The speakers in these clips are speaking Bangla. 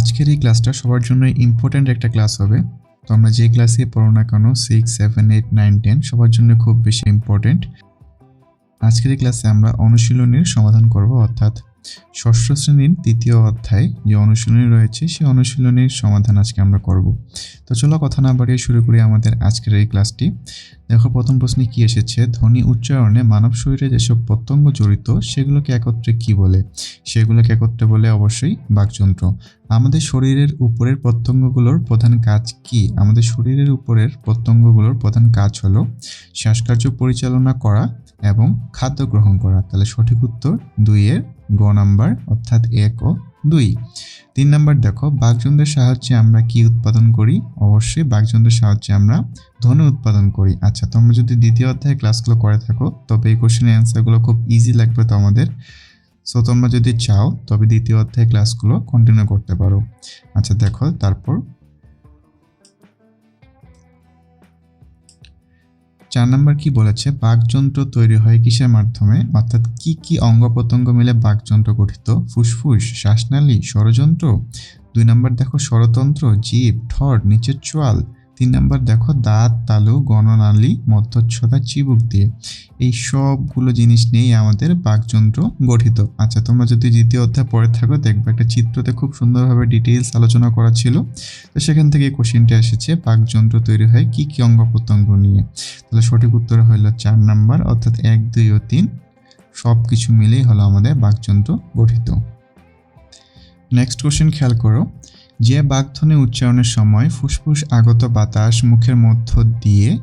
আজকের এই ক্লাসটা সবার জন্য ইম্পর্ট্যান্ট একটা ক্লাস হবে। তো আমরা যে ক্লাসে পড়ো না কেন six seven eight nine ten সবার জন্য খুব বেশি ইম্পর্ট্যান্ট আজকের এই ক্লাসে আমরা অনুশীলনীর সমাধান করব, অর্থাৎ ষষ্ঠ শ্রেণির তৃতীয় অধ্যায় যে অনুশীলনী রয়েছে, সেই অনুশীলনীর সমাধান আজকে আমরা করব। তো চলো কথা না বাড়িয়ে শুরু করি আমাদের আজকের এই ক্লাসটি দেখো, প্রথম প্রশ্নে কি এসেছে? ধ্বনি উচ্চারণে মানব শরীরে যেসব প্রত্যঙ্গ জড়িত, সেগুলোকে একত্রে কি বলে? সেগুলোকে একত্রে বলে অবশ্যই বাকযন্ত্র। আমাদের শরীরের উপরের প্রত্যঙ্গগুলোর প্রধান কাজ কি? আমাদের শরীরের উপরের প্রত্যঙ্গগুলোর প্রধান কাজ হলো শ্বাসকার্য পরিচালনা করা এবং খাদ্য গ্রহণ করা। তাহলে সঠিক উত্তর দুইয়ের গ নাম্বার, অর্থাৎ এক ও দুই। তিন নাম্বার দেখো, বাঘযন্ত্রের সাহায্যে আমরা কি উৎপাদন করি? অবশ্যই বাঘযন্ত্রের সাহায্যে আমরা ধনু উৎপাদন করি। আচ্ছা তোমরা যদি দ্বিতীয় অধ্যায়ে ক্লাসগুলো করে থাকো, তবে এই কোশ্চেনের অ্যান্সারগুলো খুব ইজি লাগবে তোমাদের। সো তোমরা যদি চাও, তবে দ্বিতীয় অধ্যায় ক্লাসগুলো কন্টিনিউ করতে পারো। আচ্ছা দেখো, তারপর চার নম্বর কি বলেছে? বাকযন্ত্র তৈরি হয় কিসের মাধ্যমে? অর্থাৎ কি কি অঙ্গ প্রত্যঙ্গ মিলে বাকযন্ত্র গঠিত? ফুসফুস, শ্বাসনালী, ষড়যন্ত্র? দুই নম্বর দেখো, ষড়তন্ত্র, জীব ঠর নিচের চোয়াল। তিন নম্বর, দেখো, দাঁত, তালু, গণনালী, মধ্যচ্ছদা, চিবুক দিয়ে। এই সবগুলো জিনিস নিয়েই আমাদের বাকযন্ত্র গঠিত। আচ্ছা তোমরা যদি দ্বিতীয় অধ্যায় পড়ে থাকো, দেখবে একটা চিত্রতে খুব সুন্দরভাবে ডিটেইলস আলোচনা করা ছিল। তো সেখান থেকে এই কোশ্চেনটা এসেছে, বাকযন্ত্র তৈরি হয় কি কি অঙ্গ প্রত্যঙ্গ নিয়ে। তাহলে সঠিক উত্তর হলো চার নাম্বার, অর্থাৎ এক, দুই ও তিন। সব কিছু মিলেই হলো আমাদের বাকযন্ত্র গঠিত। নেক্সট কোশ্চেন খেয়াল করো। যে বাগধ্বনি উচ্চারণের সময় ফুসফুস আগত বাতাস মুখের মধ্য দিয়ে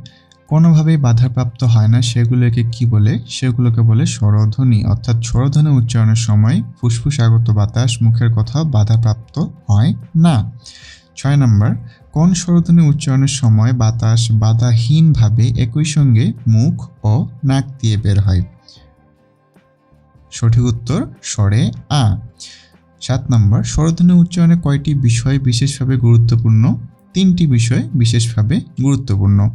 কোনোভাবেই বাধাপ্রাপ্ত হয় না, সেগুলোকে কি বলে? সেগুলোকে বলে স্বরধ্বনি। অর্থাৎ স্বরধ্বনি উচ্চারণের সময় ফুসফুস আগত বাতাস মুখের কোথাও বাধাপ্রাপ্ত হয় না। ছয় নম্বর, কোন স্বরধ্বনি উচ্চারণের সময় বাতাস বাধাহীনভাবে একই সঙ্গে মুখ ও নাক দিয়ে বের হয়? সঠিক উত্তর, স্বরে আ। সাত নম্বর স্বরধ্বনি উচ্চারণে কয়টি বিষয় বিশেষভাবে গুরুত্বপূর্ণ? তিনটি বিষয় বিশেষভাবে গুরুত্বপূর্ণ।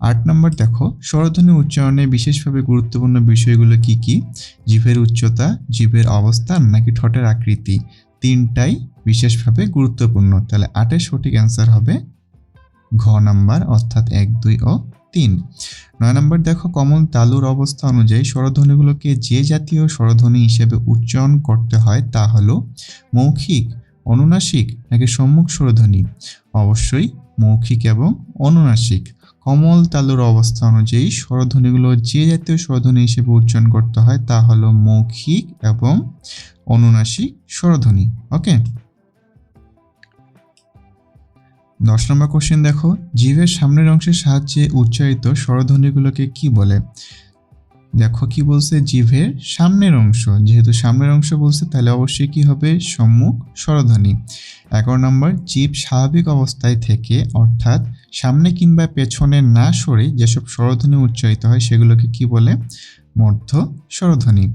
আট নম্বর, দেখো স্বরধ্বনি উচ্চারণে বিশেষভাবে গুরুত্বপূর্ণ বিষয়গুলো কি কি? জিভের উচ্চতা জিভের অবস্থান, নাকি ঠোঁটের আকৃতি? তিনটাই বিশেষভাবে গুরুত্বপূর্ণ। তাহলে আটের সঠিক অ্যান্সার হবে ঘ নাম্বার, অর্থাৎ এক, দুই ও তিন। নয় নম্বর, দেখো, কমল তালুর অবস্থা অনুযায়ী স্বরধ্বনিগুলোকে যে জাতীয় স্বরধ্বনি হিসেবে উচ্চারণ করতে হয় তা হলো মৌখিক, অনুনাসিক নাকি সম্মুখ স্বরধ্বনি? অবশ্যই মৌখিক এবং অনুনাসিক। কমল তালুর অবস্থা অনুযায়ী স্বরধ্বনিগুলো যে জাতীয় স্বরধ্বনি হিসেবে উচ্চারণ করতে হয় তা হলো মৌখিক এবং অনুনাসিক স্বরধ্বনি। ওকে? দশ নম্বর কোশ্চেন দেখো জিভের সামনের অংশের সাহায্যে উচ্চারিত স্বরধ্বনিগুলোকে কি বলে? দেখো কি বলছে? জিভের সামনের অংশ। যেহেতু সামনের অংশ বলছে, তাহলে অবশ্যই কি হবে? সম্মুখ স্বরধ্বনি। এগারো নম্বর, জীব স্বাভাবিক অবস্থায় থেকে, অর্থাৎ সামনে কিংবা পেছনে না সরে যেসব স্বরধ্বনি উচ্চারিত হয়, সেগুলোকে কি বলে? মধ্য স্বরধ্বনি।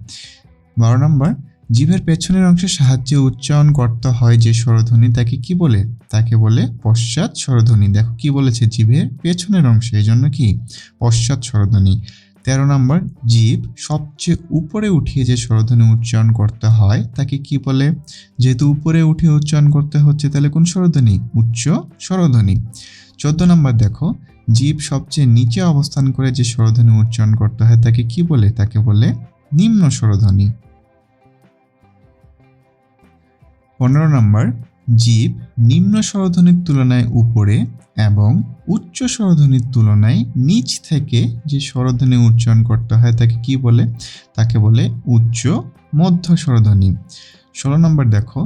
বারো নম্বর জিভের পেছনের অংশের সাহায্যে উচ্চারণ করতে হয় যে স্বরধ্বনি, তাকে কি বলে? তাকে বলে পশ্চাৎ স্বরধ্বনি। দেখো কি বলেছে জিভের পেছনের অংশে, এই জন্য কি? পশ্চাৎ স্বরধ্বনি। তেরো নম্বর, জীব সবচেয়ে উপরে উঠিয়ে যে স্বরধ্বনি উচ্চারণ করতে হয়, তাকে কি বলে? যেহেতু উপরে উঠে উচ্চারণ করতে হচ্ছে, তাহলে কোন স্বরধ্বনি? উচ্চ স্বরধ্বনি। চোদ্দ নম্বর, দেখো, জীব সবচেয়ে নিচে অবস্থান করে যে স্বরধ্বনি উচ্চারণ করতে হয়, তাকে কি বলে? তাকে বলে নিম্ন স্বরধ্বনি। পনেরো নম্বর, জীব নিম্ন স্বরধ্বনির তুলনায় উপরে এবং উচ্চ স্বরধ্বনির তুলনায় নিচ থেকে যে স্বরধ্বনি উচ্চারণ করতে হয় তাকে কি বলে? তাকে বলে উচ্চ মধ্য স্বরধ্বনি ষোলো নম্বর দেখো,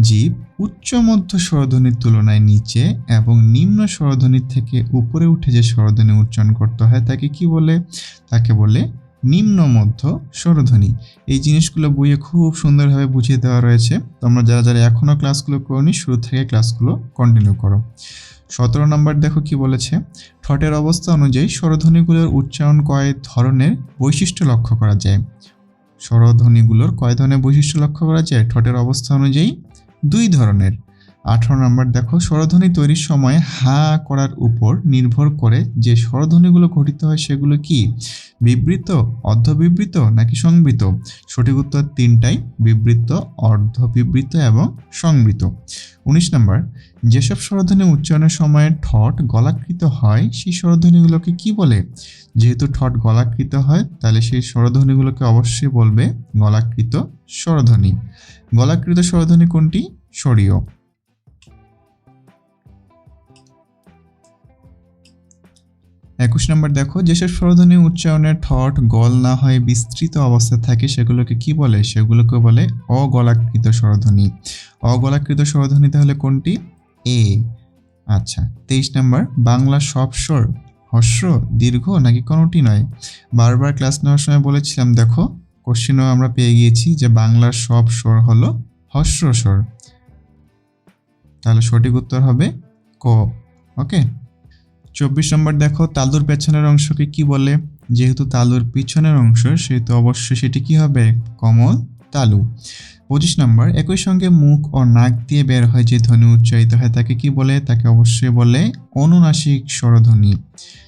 জীব উচ্চ মধ্য স্বরধ্বনির তুলনায় নিচে এবং নিম্ন স্বরধ্বনির থেকে উপরে উঠে যে স্বরধ্বনি উচ্চারণ করতে হয় তাকে কি বলে? তাকে বলে নিম্ন মধ্য স্বরধ্বনি। এই জিনিসগুলো বইয়ে খুব সুন্দরভাবে বুঝিয়ে দেওয়া রয়েছে। তোমরা যারা যারা এখনও ক্লাসগুলো করনি, শুরু থেকে ক্লাসগুলো কন্টিনিউ করো। সতেরো নম্বর দেখো কি বলেছে? ঠটের অবস্থা অনুযায়ী স্বরধ্বনিগুলোর উচ্চারণ কয় ধরনের বৈশিষ্ট্য লক্ষ্য করা যায়? স্বরধ্বনিগুলোর কয় ধরনের বৈশিষ্ট্য লক্ষ্য করা যায়? ঠটের অবস্থা অনুযায়ী দুই ধরনের। আঠারো নম্বর, দেখো, স্বরধ্বনি তৈরির সময় হা করার উপর নির্ভর করে যে স্বরধ্বনিগুলো গঠিত হয় সেগুলো কি? বিবৃত, অর্ধবিবৃত নাকি সংবৃত? সঠিক উত্তর তিনটাই, বিবৃত, অর্ধবিবৃত এবং সংবৃত। উনিশ নম্বর, যেসব স্বরধ্বনি উচ্চারণের সময় ঠট গলাকৃত হয়, সেই স্বরধ্বনিগুলোকে কি বলে? যেহেতু ঠট গলাকৃত হয়, তাহলে সেই স্বরধ্বনিগুলোকে অবশ্যই বলবে গলাকৃত স্বরধ্বনি। গলাকৃত স্বরধ্বনি কোনটি? স্বরীয়। একুশ নম্বর দেখো, যেসব স্বরধ্বনি উচ্চারণের ঠট, গল না হয় বিস্তৃত অবস্থায় থাকে, সেগুলোকে কি বলে? সেগুলোকে বলে অগলাকৃত স্বরধ্বনি। অগলাকৃত স্বরধ্বনি তাহলে কোনটি? এ। আচ্ছা তেইশ নম্বর, বাংলা সব স্বর, হস্র, দীর্ঘ নাকি কোনোটি নয়? বারবার ক্লাস নেওয়ার সময় বলেছিলাম, দেখো কোশ্চেনও আমরা পেয়ে গিয়েছি যে বাংলার সব স্বর হলো হস্র স্বর। তাহলে সঠিক উত্তর হবে ক। ওকে? চব্বিশ নম্বর দেখো, তালুর পেছনের অংশকে কি বলে? যেহেতু তালুর পিছনের অংশ, সেহেতু অবশ্যই সেটি কি হবে? কমল তালু। পঁচিশ নম্বর, একই সঙ্গে মুখ ও নাক দিয়ে বের হয় যে ধ্বনি উচ্চারিত হয়, তাকে কি বলে? তাকে অবশ্যই বলে অনুনাসিক স্বরধ্বনি।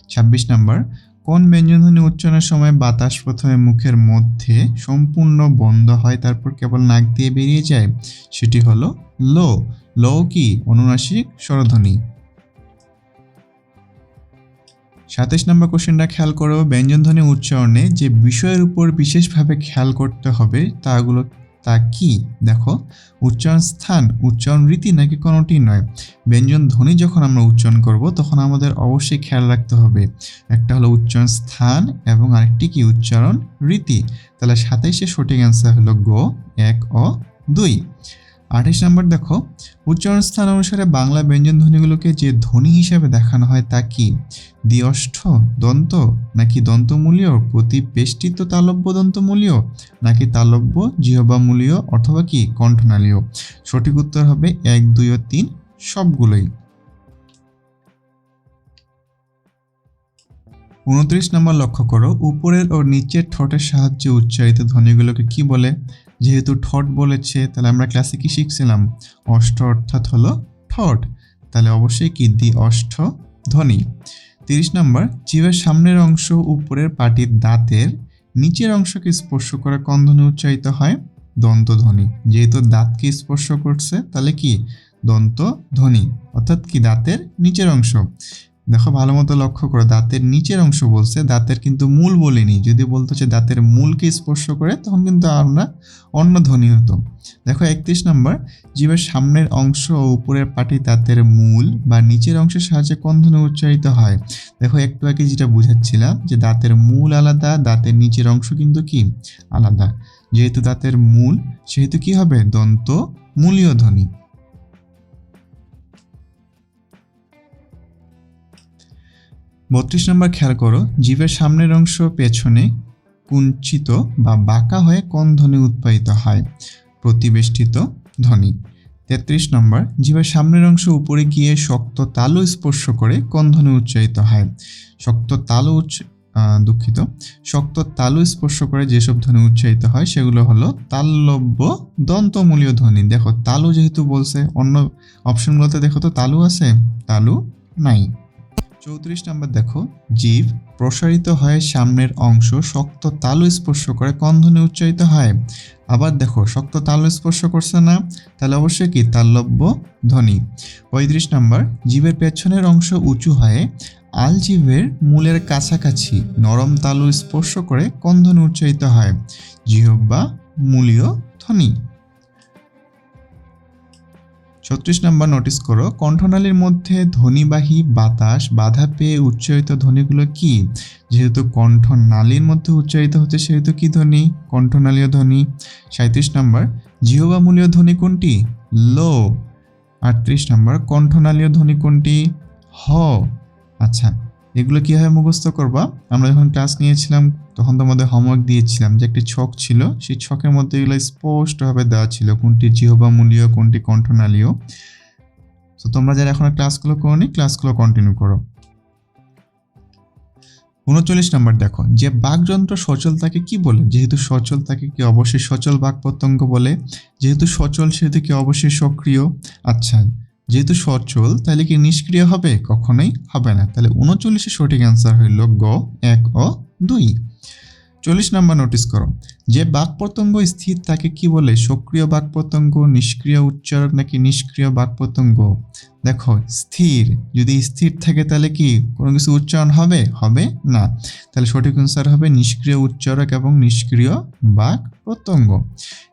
ছাব্বিশ নম্বর, কোন ব্যঞ্জনধ্বনি উচ্চারণের সময় বাতাস প্রথমে মুখের মধ্যে সম্পূর্ণ বন্ধ হয়, তারপর কেবল নাক দিয়ে বেরিয়ে যায়? সেটি হলো লো। লো কি? অনুনাসিক স্বরধ্বনি। সাতাশ নম্বর কোশ্চেনটা খেয়াল করো, ব্যঞ্জনধ্বনি উচ্চারণে যে বিষয়ের উপর বিশেষভাবে খেয়াল করতে হবে, তাগুলো, তা কি? দেখো, উচ্চারণ স্থান, উচ্চারণ রীতি নাকি কোনোটি নয়। ব্যঞ্জন ধ্বনি যখন আমরা উচ্চারণ করব, তখন আমাদের অবশ্যই খেয়াল রাখতে হবে। একটা হলো উচ্চারণ স্থান এবং আরেকটি কি? উচ্চারণ রীতি। তাহলে সাতাইশে সঠিক অ্যান্সার হলো গ, এক, অ, দুই। আঠাশ নম্বর দেখো, উচ্চারণ স্থান অনুসারে বাংলা ব্যঞ্জন ধ্বনিগুলোকে যে ধ্বনি হিসাবে দেখানো হয় তা কি? দ্বিঅষ্ঠ দন্ত, নাকি দন্তমূলীয় প্রতিবেষ্টিত তালব্য দন্তমূলীয়, নাকি তালব্য জিহবামূলীয় অথবা কি কণ্ঠনালীয়? সঠিক উত্তর হবে এক, দুই ও তিন, সবগুলোই। উনত্রিশ নম্বর লক্ষ্য করো, উপরের ও নিচের ঠোঁটের সাহায্যে উচ্চারিত ধ্বনিগুলোকে কি বলে? যেহেতু ঠট বলেছে, তাহলে আমরা ক্লাসে কি শিখছিলাম? অষ্ট অর্থাৎ হলো ঠট। তাহলে অবশ্যই কি? দ্বি অষ্ঠ ধ্বনি। তিরিশ নম্বর জীবের সামনের অংশ উপরের পাটির দাঁতের নিচের অংশকে স্পর্শ করে কোন ধ্বনি উচ্চারিত হয়? দন্ত ধ্বনি। যেহেতু দাঁতকে স্পর্শ করছে, তাহলে কি? দন্ত ধ্বনি। অর্থাৎ কি? দাঁতের নিচের অংশ। দেখো ভালো মতো লক্ষ্য করো, দাঁতের নিচের অংশ বলছে, দাঁতের কিন্তু মূল বলিনি। যদি বলতো যে দাঁতের মূলকে স্পর্শ করে, তখন কিন্তু আমরা অন্য ধ্বনি হতো। দেখো একত্রিশ নম্বর, জীবের সামনের অংশ ও উপরের পাটি দাঁতের মূল বা নিচের অংশের সাহায্যে কোন ধ্বনি উচ্চারিত হয়? দেখো একটু আগে যেটা বুঝাচ্ছিলাম যে দাঁতের মূল আলাদা, দাঁতের নিচের অংশ কিন্তু কি? আলাদা। যেহেতু দাঁতের মূল, সেহেতু কি হবে? দন্ত, মূলীয় ধ্বনি। বত্রিশ নম্বর খেয়াল করো, জীবের সামনের অংশ পেছনে কুঞ্চিত বা বাঁকা হয়ে কোন ধ্বনি উৎপাদিত হয়? প্রতিবেষ্টিত ধ্বনি। তেত্রিশ নম্বর, জীবের সামনের অংশ উপরে গিয়ে শক্ত তালু স্পর্শ করে কোন ধ্বনি উচ্চারিত হয়? শক্ত তালু উচ্চ দুঃখিত। শক্ত তালু স্পর্শ করে যেসব ধ্বনি উচ্চারিত হয়, সেগুলো হলো তাল্লব্য দন্তমূলীয় ধ্বনি। দেখো, তালু যেহেতু বলছে, অন্য অপশনগুলোতে দেখো তো তালু আছে? তালু নাই। চৌত্রিশ নম্বর দেখো, জীব প্রসারিত হয় সামনের অংশ শক্ত তালু স্পর্শ করে কন্ধনে উচ্চারিত হয়। আবার দেখো, শক্ত তালু স্পর্শ করছে না, তাহলে অবশ্যই কি? তাল্লব্য ধ্বনি। পঁয়ত্রিশ নম্বর, জীবের পেছনের অংশ উঁচু হয়ে আলজিভের মূলের কাছাকাছি নরম তালু স্পর্শ করে কন্ধনে উচ্চারিত হয়। জিহব্বা মূলীয় ধ্বনি। ছত্রিশ নম্বর নোটিস করো, কণ্ঠনালীর মধ্যে ধ্বনিবাহী বাতাস বাধা পেয়ে উচ্চারিত ধ্বনিগুলো কি? যেহেতু কণ্ঠনালীর মধ্যে উচ্চারিত হচ্ছে সেহেতু কি ধ্বনি? কণ্ঠনালীয় ধ্বনি। সাঁত্রিশ নম্বর, জিহবামূলীয় ধ্বনি কোনটি? লো। আটত্রিশ নম্বর, কণ্ঠনালীয় ধ্বনি কোনটি? হ। আচ্ছা এগুলো কীভাবে মুখস্থ করবা? আমরা যখন ক্লাস নিয়েছিলাম, তখন তোমাদের হোমওয়ার্ক দিয়েছিলাম যে একটি ছক ছিল, সেই ছকের মধ্যে এগুলো স্পষ্টভাবে দেওয়া ছিল, কোনটি জিহবামূলীয় কোনটি কণ্ঠনালীয় তো তোমরা যারা এখন ক্লাসগুলো করোনি ক্লাসগুলো কন্টিনিউ করো। উনচল্লিশ নম্বর দেখো, যে বাকযন্ত্র সচল তাকে কি বলে? যেহেতু সচল তাকে কি অবশ্যই সচল বাক প্রত্যঙ্গ বলে, যেহেতু সচল সেহেতু কি অবশ্যই সক্রিয়? আচ্ছা যেহেতু সচল তাহলে কি নিষ্ক্রিয় হবে? কখনোই হবে না। তাহলে উনচল্লিশের সঠিক অ্যান্সার হইল গ, এক ও দুই। চল্লিশ নম্বর নোটিস করো। যে বাক প্রত্যঙ্গ স্থির তাকে কি বলে? সক্রিয় বাক নিষ্ক্রিয় উচ্চারক নাকি নিষ্ক্রিয় বাক দেখো, স্থির। যদি স্থির থাকে তাহলে কি? কোনো কিছু উচ্চারণ হবে? হবে না। তাহলে সঠিক অ্যান্সার হবে নিষ্ক্রিয় উচ্চারক এবং নিষ্ক্রিয় বাক প্রত্যঙ্গ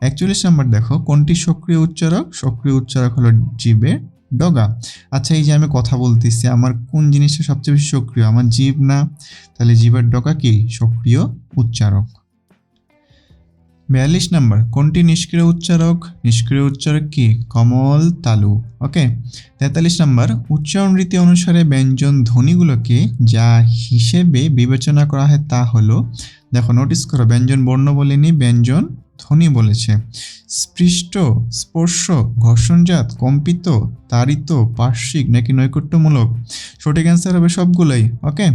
একচল্লিশ নম্বর দেখো, কোনটি সক্রিয় উচ্চারক? সক্রিয় উচ্চারক হলো জীবের ডগা। আচ্ছা এই যে আমি কথা বলতেছি, আমার কোন জিনিসটা সবচেয়ে বেশি সক্রিয়? আমার জীব না? তাহলে জীবের ডগা কি? সক্রিয় উচ্চারক। বিয়াল্লিশ নাম্বার, কোনটি নিষ্ক্রিয় উচ্চারক? নিষ্ক্রিয় উচ্চারক কি? কমল তালু। ওকে, তেতাল্লিশ নাম্বার উচ্চারণ রীতি অনুসারে ব্যঞ্জন ধ্বনিগুলোকে যা হিসেবে বিবেচনা করা হয় তা হলো, দেখো নোটিস করো, ব্যঞ্জন বর্ণ বলেনি, ব্যঞ্জন ধ্বনি বলেছে। স্পৃষ্ট, স্পর্শ, ঘর্ষণজাত, কম্পিত, তাড়িত, পার্শ্বিক নাকি নৈকট্যমূলক? সঠিক অ্যান্সার হবে সবগুলোই ওকে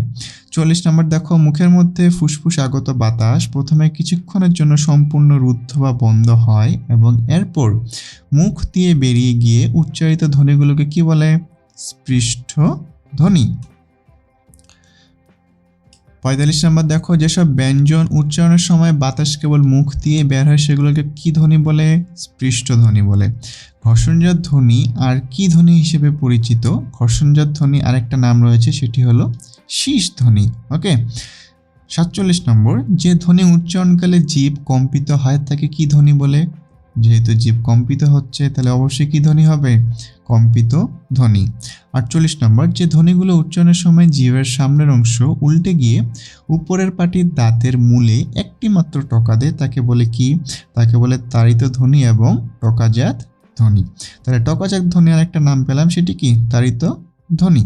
চল্লিশ নম্বর দেখো, মুখের মধ্যে ফুসফুস আগত বাতাস প্রথমে কিছুক্ষণের জন্য সম্পূর্ণ রুদ্ধ বা বন্ধ হয় এবং এরপর মুখ দিয়ে বেরিয়ে গিয়ে উচ্চারিত ধ্বনিগুলোকে কি বলে? স্পৃষ্ট ধ্বনি। পঁয়তাল্লিশ নম্বর, দেখো যেসব ব্যঞ্জন উচ্চারণের সময় বাতাস কেবল মুখ দিয়ে বের হয়, সেগুলোকে কি ধ্বনি বলে? স্পৃষ্ট ধ্বনি বলে। ঘর্ষণজাত ধ্বনি আর কি ধ্বনি হিসেবে পরিচিত? ঘর্ষণজাত ধ্বনি আরেকটা নাম রয়েছে, সেটি হলো শীষ ধ্বনি, ওকে? সাতচল্লিশ নম্বর, যে ধ্বনি উচ্চারণকালে জীব কম্পিত হয়, তাকে কি ধ্বনি বলে? যেহেতু জীব কম্পিত হচ্ছে, তাহলে অবশ্যই কি ধ্বনি হবে? কম্পিত ধ্বনি আটচল্লিশ নম্বর, যে ধ্বনিগুলো উচ্চারণের সময় জীবের সামনের অংশ উল্টে গিয়ে উপরের পাটির দাঁতের মূলে একটি মাত্র টকা দেয়, তাকে বলে কি? তাকে বলে তাড়িত ধ্বনি এবং টকাজাত ধ্বনি তাহলে টকাজাত ধ্বনি আর একটা নাম পেলাম, সেটি কি? তাড়িত ধ্বনি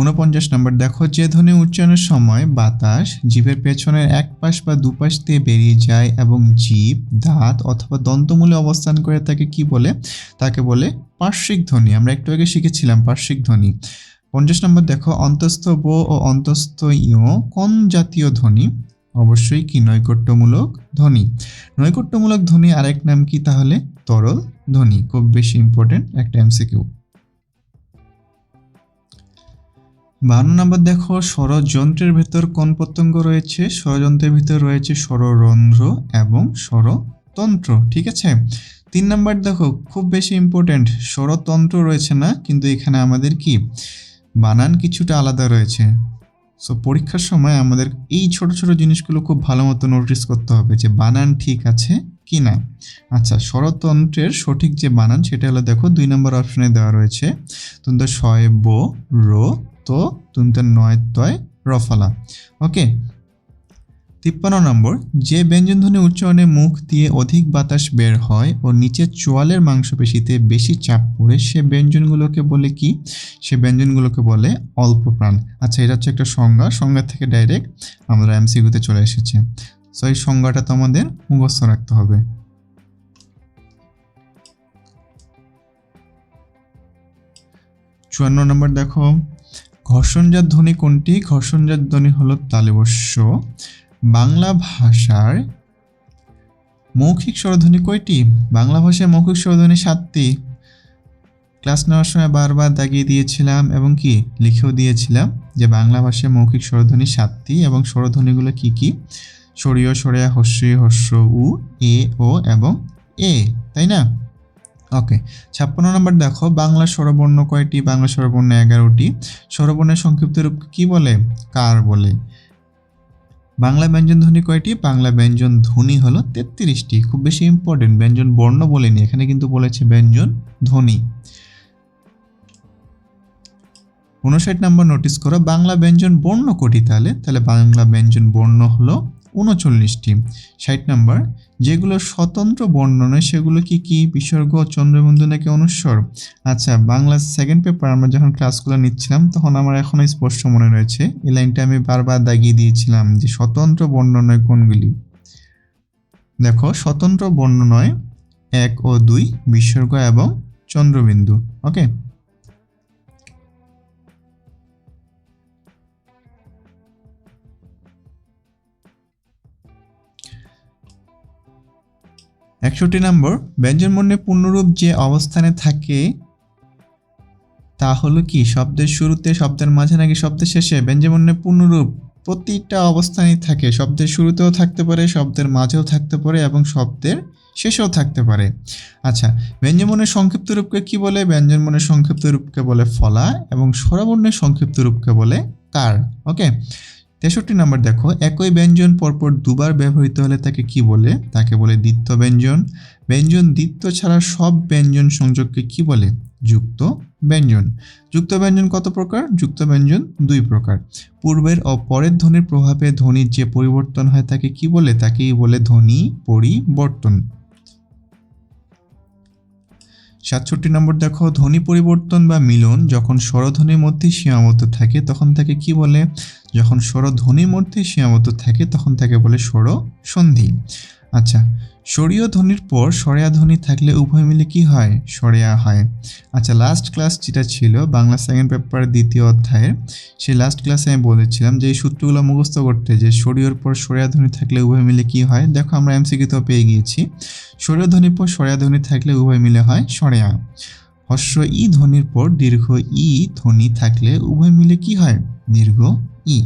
ঊনপঞ্চাশ নম্বর, দেখো, যে ধ্বনি উচ্চারণের সময় বাতাস জীবের পেছনের এক পাশ বা দুপাশ দিয়ে বেরিয়ে যায় এবং জীব, দাঁত অথবা দন্তমূলে অবস্থান করে তাকে কি বলে? তাকে বলে পার্শ্বিক ধ্বনি। আমরা একটু আগে শিখেছিলাম পার্শ্বিক ধ্বনি। পঞ্চাশ নম্বর, দেখো, অন্তস্থ বো ও অন্তস্থ ইয় কোন জাতীয় ধ্বনি? অবশ্যই কি নৈকট্যমূলক ধ্বনি? নৈকট্যমূলক ধ্বনি আরেক নাম কি তাহলে? তরল ধ্বনি। খুব বেশি ইম্পর্টেন্ট একটা এমসিকিউ বান্ন নম্বর দেখো, ষড়যন্ত্রের ভেতর কোন প্রত্যঙ্গ রয়েছে? ষড়যন্ত্রের ভিতর রয়েছে ষড়রন্ধ্র এবং ষড়তন্ত্র, ঠিক আছে? তিন নম্বর দেখো, খুব বেশি ইম্পর্টেন্ট ষড়তন্ত্র রয়েছে না? কিন্তু এখানে আমাদের কি? বানান কিছুটা আলাদা রয়েছে। সো পরীক্ষার সময় আমাদের এই ছোট ছোট জিনিসগুলো খুব ভালো মতো নোটিস করতে হবে যে বানান ঠিক আছে কি না। আচ্ছা ষড়তন্ত্রের সঠিক যে বানান, সেটা হলো দেখো, দুই নম্বর অপশনে দেওয়া রয়েছে। তুমি শয় বো, রো তো তুনতে নয় তয় রফালা। ওকে, তিপ্পান্ন নম্বর। যে ব্যঞ্জনধ্বনি উচ্চারণে মুখ দিয়ে অধিক বাতাস বের হয় ও নিচের চোয়ালের মাংসপেশিতে বেশি চাপ পড়ে, সে ব্যঞ্জনগুলোকে বলে কি? সে ব্যঞ্জনগুলোকে বলে অল্প প্রাণ আচ্ছা এটা হচ্ছে একটা সংজ্ঞা। সংজ্ঞা থেকে ডাইরেক্ট আমরা এমসিগুতে চলে এসেছে। সো এই সংজ্ঞাটা তো আমাদের মুখস্থ রাখতে হবে। চুয়ান্ন নম্বর দেখো। ঘর্ষণজাত ধ্বনি কোনটি? ঘর্ষণজাত ধ্বনি হলো তালেবস্য বাংলা ভাষার মৌখিক স্বরধ্বনি কয়টি? বাংলা ভাষায় মৌখিক স্বরধ্বনি সাতটি। ক্লাস নেওয়ার সময় বারবার দাগিয়ে দিয়েছিলাম এবং কি? লিখেও দিয়েছিলাম যে বাংলা ভাষায় মৌখিক স্বরধ্বনি সাতটি এবং স্বরধ্বনিগুলো কি কি? সরীয় সরিয়া হস্যই হস্য, উ, এ, ও এবং এ, তাই না? ওকে ছাপ্পান্ন নম্বর দেখো, বাংলা স্বরবর্ণ কয়টি? বাংলা স্বরবর্ণ এগারোটি। স্বরবর্ণের সংক্ষিপ্ত রূপ কি বলে? কার বলে? বাংলা ব্যঞ্জন ধ্বনি কয়টি? বাংলা ব্যঞ্জন ধ্বনি হলো তেত্রিশটি। খুব বেশি ইম্পর্টেন্ট ব্যঞ্জন বর্ণ বলেনি। এখানে কিন্তু বলেছে ব্যঞ্জন ধ্বনি। উনষাট নম্বর নোটিস করো, বাংলা ব্যঞ্জন বর্ণ কটি তাহলে? তাহলে বাংলা ব্যঞ্জন বর্ণ হলো উনচল্লিশটি। ষাট নম্বর যেগুলো স্বতন্ত্র বর্ণনা সেগুলো কি কি, বিসর্গ, চন্দ্রবিন্দু নাকি অনুস্বর? আচ্ছা বাংলা সেকেন্ড পেপার আমরা যখন ক্লাসগুলো নিচ্ছিলাম, তখন আমার এখনও স্পষ্ট মনে রয়েছে, এই লাইনটা আমি বারবার দাগিয়ে দিয়েছিলাম যে স্বতন্ত্র বর্ণনয় কোনগুলি। দেখো, স্বতন্ত্র বর্ণনয় এক ও দুই, বিসর্গ এবং চন্দ্রবিন্দু ওকে একষট্টি নম্বর ব্যঞ্জনবর্ণে পূর্ণরূপ যে অবস্থানে থাকে, তা হলো কি? শব্দের শুরুতে, শব্দের মাঝে নাকি শব্দের শেষে? ব্যঞ্জনবর্ণে পূর্ণরূপ প্রতিটা অবস্থানেই থাকে। শব্দের শুরুতেও থাকতে পারে, শব্দের মাঝেও থাকতে পারে এবং শব্দের শেষেও থাকতে পারে। আচ্ছা ব্যঞ্জনবর্ণের সংক্ষিপ্ত রূপকে কি বলে? ব্যঞ্জনবর্ণের সংক্ষিপ্ত রূপকে বলে ফলা এবং স্বরবর্ণের সংক্ষিপ্ত রূপকে বলে কার? ওকে? তেষট্টি নম্বর দেখো, একই ব্যঞ্জন পরপর দুবার ব্যবহৃত হলে তাকে কি বলে? তাকে বলে দ্বিত্ব ব্যঞ্জন। ব্যঞ্জন দ্বিত্ব ছাড়া সব ব্যঞ্জন সংযোগকে কি বলে? যুক্ত ব্যঞ্জন। যুক্ত ব্যঞ্জন কত প্রকার? যুক্ত ব্যঞ্জন দুই প্রকার। পূর্বের ও পরের ধ্বনির প্রভাবে ধ্বনির যে পরিবর্তন হয় তাকে কি বলে? তাকেই বলে ধ্বনি পরিবর্তন। সাতষট্টি নম্বর দেখো, ধ্বনি পরিবর্তন বা মিলন যখন স্বরধ্বনির মধ্যে সীমাবদ্ধ থাকে তখন তাকে কি বলে? যখন স্বরধ্বনির মধ্যে সীমাবদ্ধ থাকে, তখন তাকে বলে স্বর সন্ধি। আচ্ছা স্বরীয় ধ্বনির পর সরেয়া ধ্বনি থাকলে উভয় মিলে কি হয়? সরেয়া হয়। আচ্ছা লাস্ট ক্লাস যেটা ছিল, বাংলা সেকেন্ড পেপার দ্বিতীয় অধ্যায়ের, সেই লাস্ট ক্লাসে আমি বলেছিলাম যে এই সূত্রগুলো মুখস্থ করতে যে শরীয়র পর সরেয়া ধ্বনি থাকলে উভয় মিলে কি হয়? দেখো, আমরা এমসিকিতেও পেয়ে গিয়েছি। সরেয়া ধ্বনির পর সরেয়া ধ্বনি থাকলে উভয় মিলে হয় সরেয়া। হস্য ই ধ্বনির পর দীর্ঘ ই ধ্বনি থাকলে উভয় মিলে কি হয়? দীর্ঘ ই।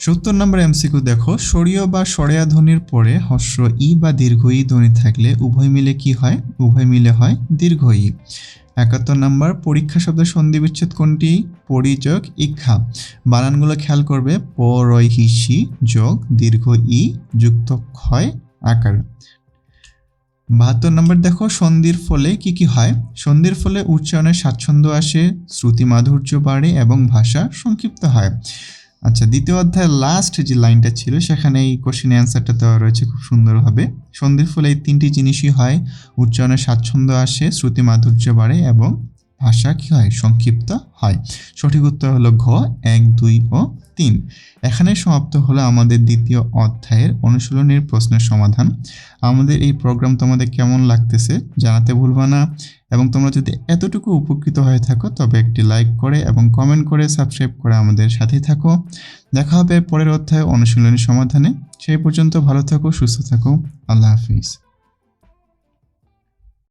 সত্তর নম্বর এমসিকিউ দেখো, সরীয় বা সরেয়া ধ্বনির পরে হস্র ই বা দীর্ঘ ই ধ্বনি থাকলে উভয় মিলে কি হয়? উভয় মিলে হয় দীর্ঘ ই। একাত্তর নম্বর, পরীক্ষা শব্দের সন্ধি বিচ্ছেদ কোনটি? পরিযোগ, ইক্ষা। বানানগুলো খেয়াল করবে পরয় হিসি যোগ দীর্ঘ ই যুক্ত ক্ষয় আকার। বাহাত্তর নম্বর দেখো, সন্ধির ফলে কি কি হয়? সন্ধির ফলে উচ্চারণের স্বাচ্ছন্দ্য আসে, শ্রুতি মাধুর্য বাড়ে এবং ভাষা সংক্ষিপ্ত হয়। আচ্ছা দ্বিতীয় অধ্যায়ের লাস্ট যে লাইনটা ছিল সেখানে এই কোশ্চেন অ্যান্সারটা দেওয়া রয়েছে খুব সুন্দরভাবে। সন্ধির ফলে এই তিনটি জিনিসই হয়, উচ্চারণে স্বাচ্ছন্দ্য আসে, শ্রুতি মাধুর্য বাড়ে এবং ভাষা কি হয়? সংক্ষিপ্ত হয়। সঠিক উত্তর হলো ঘ, এক, দুই ও তিন। এখানে সমাপ্ত হলো আমাদের দ্বিতীয় অধ্যায়ের অনুশীলনের প্রশ্নের সমাধান। আমাদের এই প্রোগ্রাম তোমাদের কেমন লাগতেছে জানাতে ভুলবা না। এবং তোমরা যদি এতটুকু উপকৃত হয়ে থাকো, তবে একটি লাইক করে এবং কমেন্ট করে সাবস্ক্রাইব করে আমাদের সাথেই থাকো। দেখা হবে পরের অধ্যায়ে অনুশীলনী সমাধানে। সেই পর্যন্ত ভালো থাকো, সুস্থ থাকো। আল্লাহ হাফিজ।